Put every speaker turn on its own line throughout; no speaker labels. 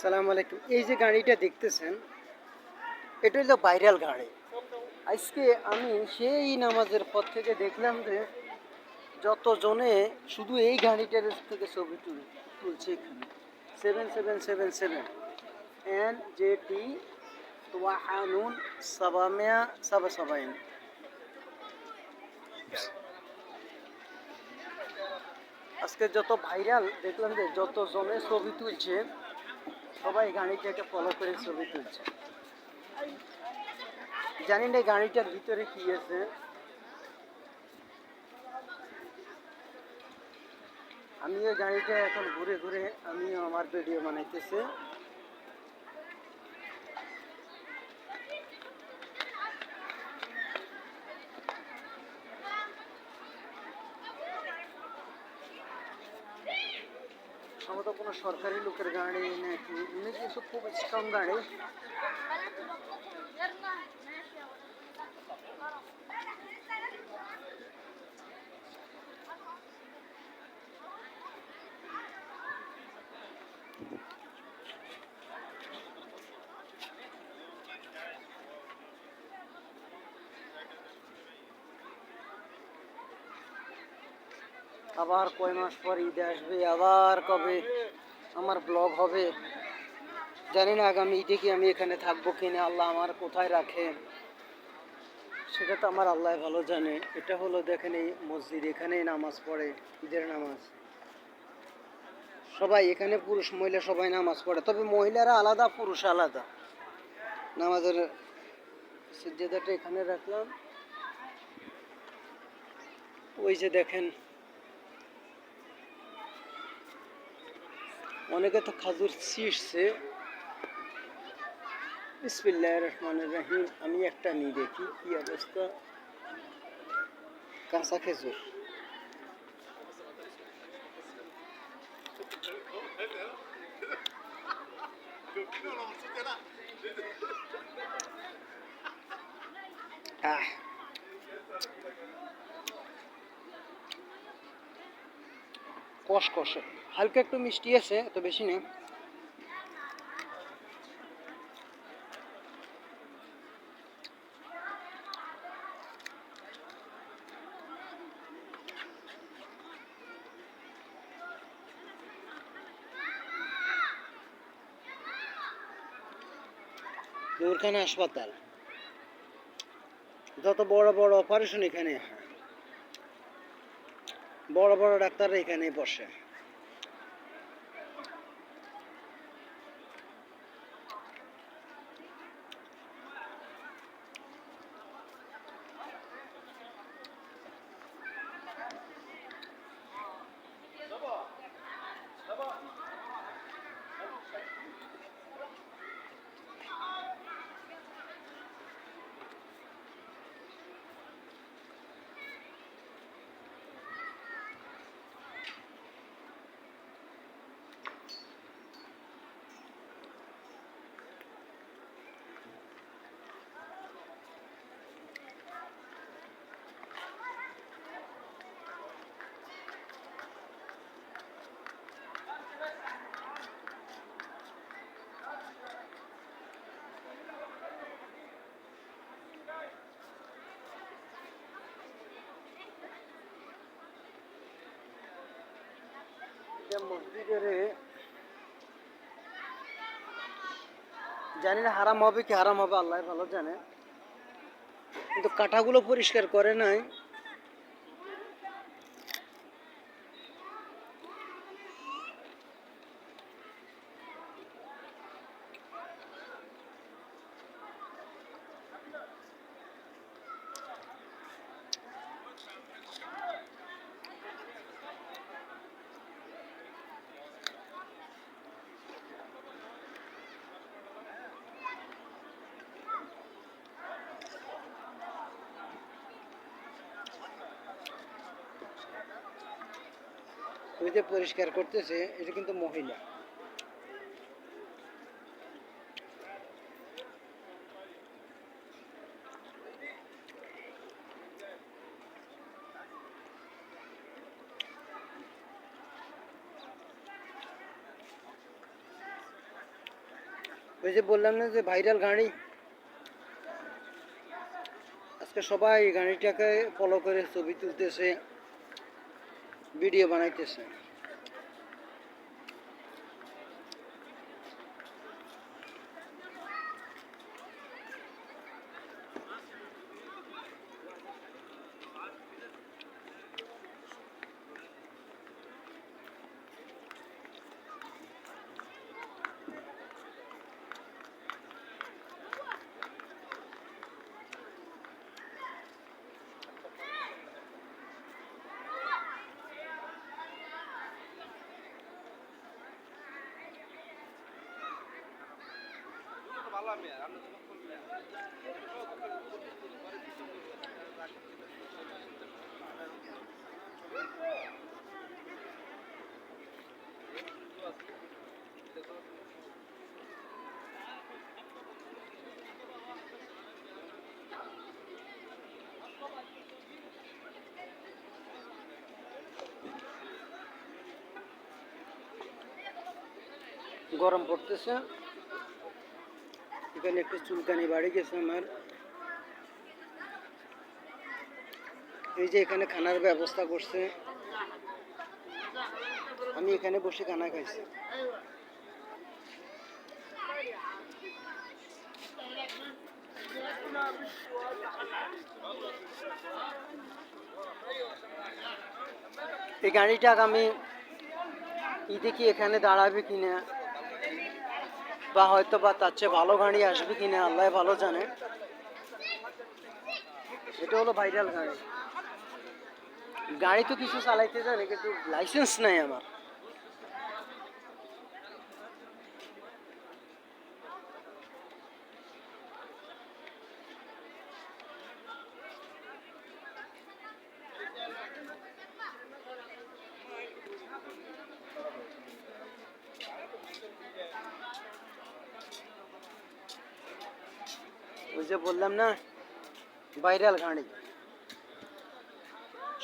সালাম আলাইকুম। এই যে গাড়িটা দেখতেছেন, এটা হলো ভাইরাল গাড়ি। আজকে আমি সেই নামাজের পর থেকে দেখলাম যে যত জনে শুধু এই গাড়িটার থেকে ছবি তুল তুলছে এখানে। Seven seven seven seven. N J T তোয়াহানুন সাবামিয়া সাবা সাবাইন। আজকে যত ভাইরাল, দেখলাম যে যত জনে ছবি তুলছে সবাই গাড়িটাকে ফলো করে ছবি তুলছে। জানি না গাড়িটার ভিতরে কি আছে। আমি ওই গাড়িটা এখন ঘুরে ঘুরে, আমিও আমার ভিডিও বানাইতেছে। সরকারি লোকের গাড়ি নাকি এমনি কিন্তু খুব স্ট্রং গাড়ি আবার কয় মাস পর ঈদ আসবে আবার কবে আমার ব্লগ হবে। জানি না আগামী ঈদে কি আমি এখানে থাকব কিনা আল্লাহ আমার কোথায় রাখে। সেটা তো আমার আল্লাহ ভালো জানে। এটা হলো দেখেন এই মসজিদ, এখানেই নামাজ পড়ে, ঈদের নামাজ। সবাই, এখানে পুরুষ, মহিলা সবাই নামাজ পড়ে। তবে মহিলারা আলাদা, পুরুষ আলাদা। নামাজের সিদ্ধাটা এখানে রাখলাম। ওই যে দেখেন অনেকে তো খাজুর ছিঁড়ছে বিসমিল্লাহ রহমান রাহিম আমি একটা নিয়ে দেখি কি অবস্থা কাঁচা খেজুর আহ কষ কষে হালকা একটু মিষ্টি আছে তো বেশি নেই। দূরখানা হাসপাতাল। যত বড় বড় অপারেশন এখানে বড় বড় ডাক্তাররা এখানেই বসে। জানি না হারাম হবে কি হারাম হবে, আল্লাহ ভালো জানে। কিন্তু কাঁটাগুলো পরিষ্কার করে নাই। যে পরিষ্কার করতেছে, এটা কিন্তু মহিলা। ওই যে বললাম না যে ভাইরাল গাড়ি? আজকে সবাই গাড়িটাকে ফলো করে ছবি তুলতেছে। ভিডিও বানাইতেছে। গরম পড়তেছে। এখানে একটু চুলকানি বাড়ি গেছে আমার। এই যে এখানে খানার ব্যবস্থা করছে। আমি এখানে বসে খানা খাইছি। এই গাড়িটা আমি ঈদে কি এখানে দাঁড়াবে কিনা? বা হয়তো বা তার চেয়ে ভালো গাড়ি আসবে কিনা, আল্লাহ ভালো জানে। এটা হলো ভাইরাল গাড়ি। গাড়ি তো কিছু চালাইতে জানে, কিন্তু লাইসেন্স নাই আমার ওই যে বললাম না ভাইরাল গাড়ি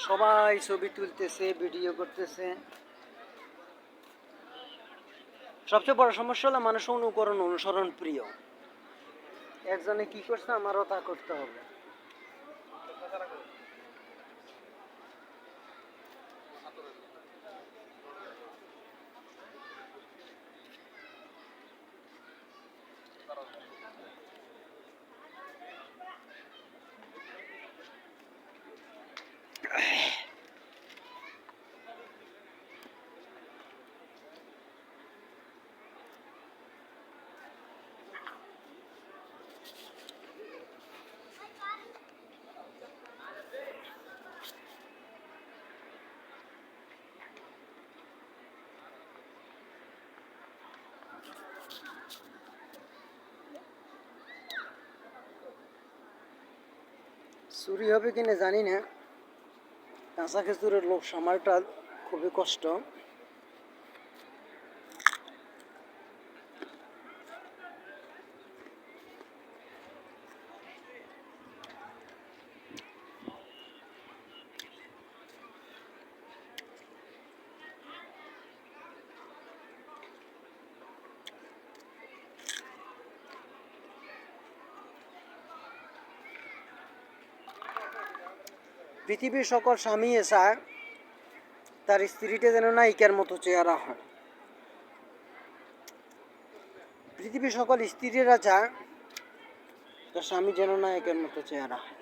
সবাই ছবি তুলতেছে ভিডিও করতেছে। সবচেয়ে বড় সমস্যা হলো মানুষ অনুকরণ, অনুসরণ প্রিয়। একজনে কি করছে, আমারও তা করতে হবে। চুরি হবে কিনা জানি না। কাঁচা খেজুরের লোক সামালটা খুবই কষ্ট। পৃথিবীর সকল স্বামী এসা তার স্ত্রীটা যেন নায়িকার মতো চেহারা হয়। পৃথিবীর সকল স্ত্রীরা চায় তার স্বামী যেন নায়কের মতো চেহারা হয়।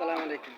আসসালামু আলাইকুম।